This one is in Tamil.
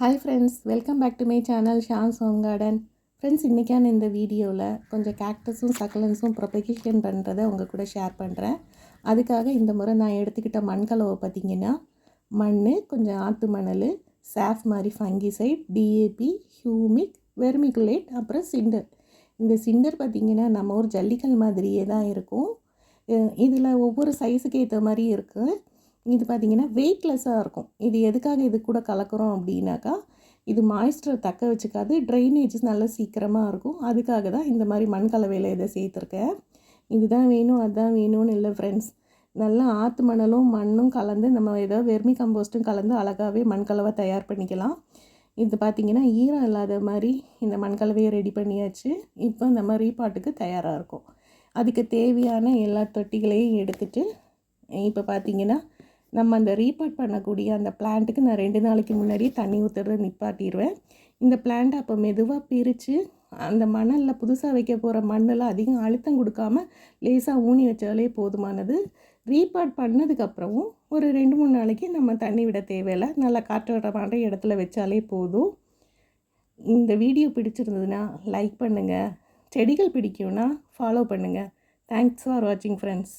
Hi friends welcome back to my channel Shan's home garden friends இன்றைக்கான இந்த வீடியோவில் கொஞ்சம் கேக்டஸும் சக்கலன்ஸும் ப்ரொபகேஷன் பண்ணுறதை உங்கள் கூட ஷேர் பண்ணுறேன் அதுக்காக இந்த முறை நான் எடுத்துக்கிட்ட மண்கலவை பார்த்திங்கன்னா மண் கொஞ்சம் ஆற்று மணல் சாஃப் மாதிரி ஃபங்கிசைட் டிஏபி ஹியூமிக் வெர்மிகுலேட் அப்புறம் சிண்டர் இந்த சிண்டர் பார்த்திங்கன்னா நம்ம ஒரு ஜல்லிக்கல் மாதிரியே தான் இருக்கும். இதில் ஒவ்வொரு சைஸுக்கு ஏற்ற மாதிரி இருக்குது இது பார்த்திங்கன்னா வெயிட்லெஸ்ஸாக இருக்கும். இது எதுக்காக இது கூட கலக்கிறோம் அப்படின்னாக்கா இது மாய்ஸ்டரை தக்க வச்சுக்காது ட்ரைனேஜ் நல்லா சீக்கிரமாக இருக்கும். அதுக்காக தான் இந்த மாதிரி மண் கலவையில் இதை சேர்த்துருக்கேன். இதுதான் வேணும் அதுதான் வேணும்னு இல்லை ஃப்ரெண்ட்ஸ் நல்லா ஆற்று மணலும் மண்ணும் கலந்து நம்ம ஏதோ வெர்மி கம்போஸ்ட்டும் கலந்து அழகாகவே மண்கலவை தயார் பண்ணிக்கலாம். இது பார்த்திங்கன்னா ஈரம் இல்லாத மாதிரி இந்த மண்கலவையை ரெடி பண்ணியாச்சு. இப்போ இந்த மாதிரி பாட்டுக்கு தயாராக இருக்கும். அதுக்கு தேவையான எல்லா தொட்டிகளையும் எடுத்துகிட்டு இப்போ பார்த்திங்கன்னா நம்ம அந்த ரீபாட் பண்ணக்கூடிய அந்த பிளான்ட்டுக்கு நான் ரெண்டு நாளைக்கு முன்னாடியே தண்ணி ஊற்றுறத நிப்பாட்டிடுவேன். இந்த பிளான்ட் அப்போ மெதுவாக பிரித்து அந்த மணலில் புதுசாக வைக்க போகிற மண்ணில் அதிகம் அழுத்தம் கொடுக்காம லேசாக ஊனி வச்சாலே போதுமானது. ரீபாட் பண்ணதுக்கப்புறமும் ஒரு ரெண்டு மூணு நாளைக்கு நம்ம தண்ணி விட தேவையில்லை. நல்லா காற்றோட்டமான இடத்துல வச்சாலே போதும். இந்த வீடியோ பிடிச்சிருந்ததுன்னா லைக் பண்ணுங்கள் செடிகள் பிடிக்கும்னா ஃபாலோ பண்ணுங்கள் தேங்க்ஸ் ஃபார் வாட்சிங் ஃப்ரெண்ட்ஸ்